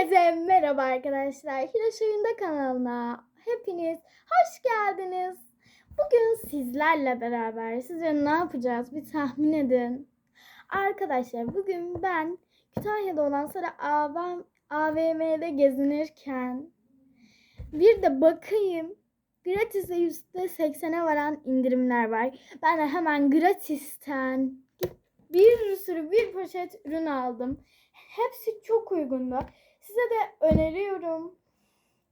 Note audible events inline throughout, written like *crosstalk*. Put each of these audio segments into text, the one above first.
Herkese merhaba arkadaşlar. Hiroş Oyunda kanalına hepiniz hoş geldiniz. Bugün sizlerle beraber sizce ne yapacağız bir tahmin edin. Arkadaşlar bugün ben Kütahya'da olan Sara AVM, AVM'de gezinirken bir de bakayım gratis'e %80'e varan indirimler var. Ben de hemen gratis'ten bir sürü bir poşet ürün aldım. Hepsi çok uygundu. Size de öneriyorum.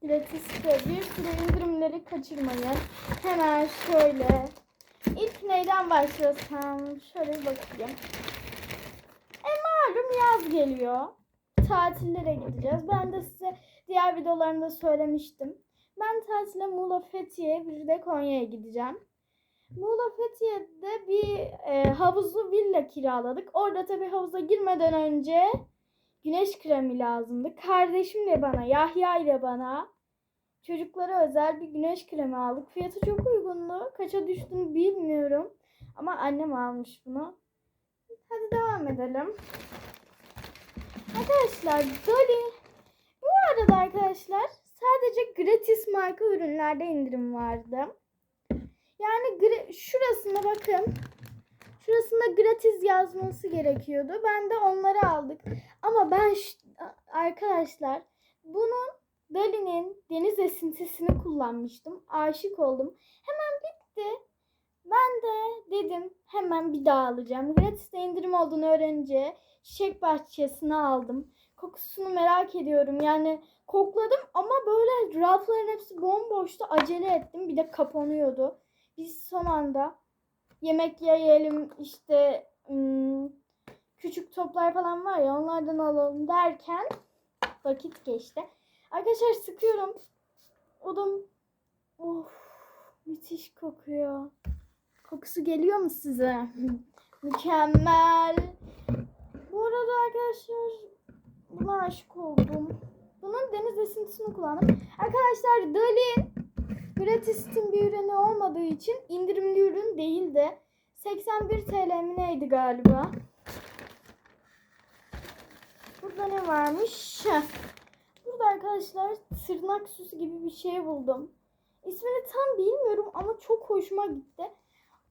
Gratis'te bir sürü indirimleri kaçırmayın. Hemen şöyle. İlk neyden başlasam? Şöyle bir bakayım. E malum yaz geliyor. Tatillere gideceğiz. Ben de size diğer videolarımda söylemiştim. Ben tatile Muğla Fethiye bir de Konya'ya gideceğim. Muğla Fethiye'de bir e, havuzlu villa kiraladık. Orada tabii havuza girmeden önce güneş kremi lazımdı. Kardeşim de bana, Yahya ile bana çocuklara özel bir güneş kremi aldık. Fiyatı çok uygundu. Kaça düştüğünü bilmiyorum. Ama annem almış bunu. Hadi devam edelim. Arkadaşlar Dolly. Bu arada arkadaşlar sadece gratis marka ürünlerde indirim vardı. Yani şurasına bakın. Şurasında gratis yazması gerekiyordu. Ben de onları aldık. Ama ben arkadaşlar bunun Dali'nin deniz esintisini kullanmıştım. Aşık oldum. Hemen bitti. Ben de dedim hemen bir daha alacağım. Gratis'te indirim olduğunu öğrenince çiçek bahçesine aldım. Kokusunu merak ediyorum. Yani kokladım ama böyle rafların hepsi bomboştu. Acele ettim. Bir de kapanıyordu. Biz son anda yemek yiyelim işte ım, küçük toplar falan var ya onlardan alalım derken vakit geçti. Arkadaşlar sıkıyorum. Odam of müthiş kokuyor. Kokusu geliyor mu size? *laughs* Mükemmel. Bu arada arkadaşlar buna aşık oldum. Bunun deniz esintisini kullandım. Arkadaşlar Dalin Gratis'in bir ürünü olmadığı için indirimli ürün değildi. 81 TL mi neydi galiba? Burada ne varmış? Burada arkadaşlar tırnak süsü gibi bir şey buldum. İsmini tam bilmiyorum ama çok hoşuma gitti.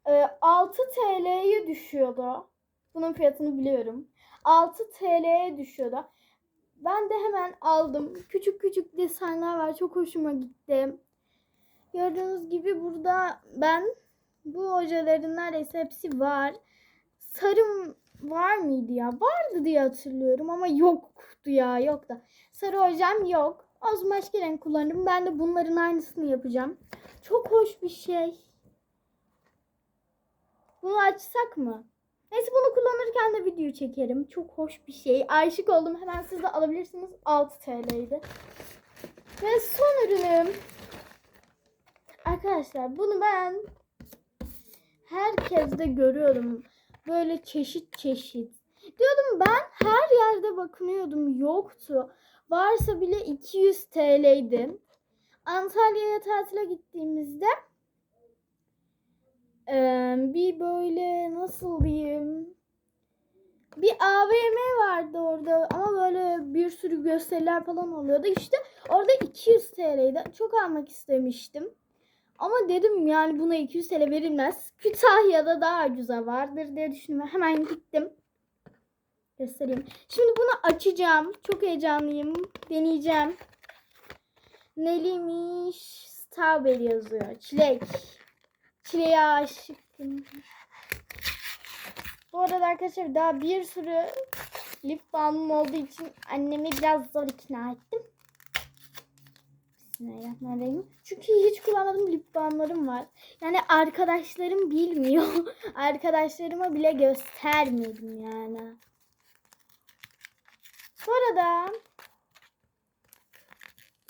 Ee, 6 TL'ye düşüyordu. Bunun fiyatını biliyorum. 6 TL'ye düşüyordu. Ben de hemen aldım. Küçük küçük desenler var. Çok hoşuma gitti. Gördüğünüz gibi burada ben bu ojelerin neredeyse hepsi var. Sarım var mıydı ya? Vardı diye hatırlıyorum ama yoktu ya yok da. Sarı ojem yok. O zaman başka renk kullanırım. Ben de bunların aynısını yapacağım. Çok hoş bir şey. Bunu açsak mı? Neyse bunu kullanırken de video çekerim. Çok hoş bir şey. Aşık oldum. Hemen siz de alabilirsiniz. 6 TL'ydi. Ve son ürünüm. Arkadaşlar bunu ben herkeste görüyorum. Böyle çeşit çeşit. Diyordum ben her yerde bakınıyordum. Yoktu. Varsa bile 200 TL'ydi. Antalya'ya tatile gittiğimizde bir böyle nasıl diyeyim bir AVM vardı orada ama böyle bir sürü gösteriler falan oluyordu. İşte orada 200 TL'ydi. Çok almak istemiştim. Ama dedim yani buna 200 TL verilmez. Kütahya'da daha ucuza vardır diye düşündüm. Hemen gittim. Göstereyim. Şimdi bunu açacağım. Çok heyecanlıyım. Deneyeceğim. Neliymiş? Strawberry yazıyor. Çilek. Çileğe aşıktım. Bu arada arkadaşlar daha bir sürü lip balmım olduğu için annemi biraz zor ikna ettim. Bismillahirrahmanirrahim. Çünkü hiç kullanmadığım lip balmlarım var. Yani arkadaşlarım bilmiyor. *laughs* Arkadaşlarıma bile göstermedim yani. Bu arada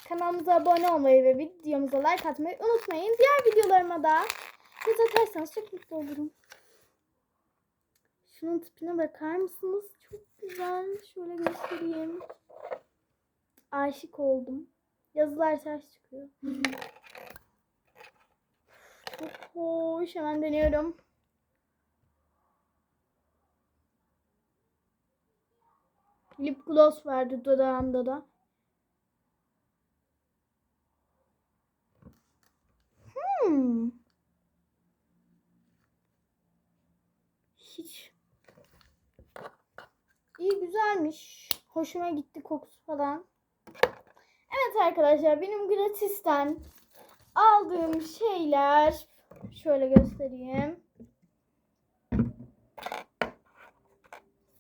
kanalımıza abone olmayı ve videomuza like atmayı unutmayın. Diğer videolarıma da göz atarsanız çok mutlu olurum. Şunun tipine bakar mısınız? Çok güzel. Şöyle göstereyim. Aşık oldum. Yazılar ters çıkıyor. Çok hoş. Hemen deniyorum. Lip gloss verdi dudağımda da. Hmm. Hiç. İyi güzelmiş. Hoşuma gitti kokusu falan. Arkadaşlar benim gratisten aldığım şeyler şöyle göstereyim.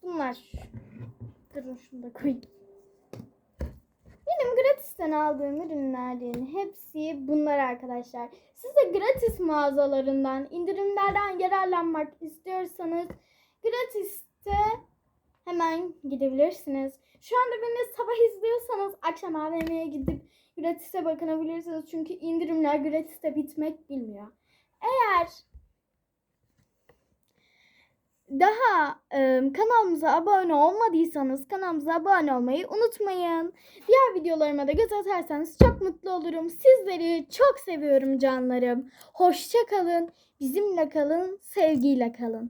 Bunlar. Durun şunu da koyayım. Benim gratisten aldığım ürünlerin hepsi bunlar arkadaşlar. Siz de gratis mağazalarından, indirimlerden yararlanmak istiyorsanız gratiste hemen gidebilirsiniz. Şu anda beni sabah izliyorsanız akşam AVM'ye gidip gratise bakınabilirsiniz. Çünkü indirimler gratiste bitmek bilmiyor. Eğer daha e, kanalımıza abone olmadıysanız kanalımıza abone olmayı unutmayın. Diğer videolarıma da göz atarsanız çok mutlu olurum. Sizleri çok seviyorum canlarım. Hoşça kalın, bizimle kalın, sevgiyle kalın.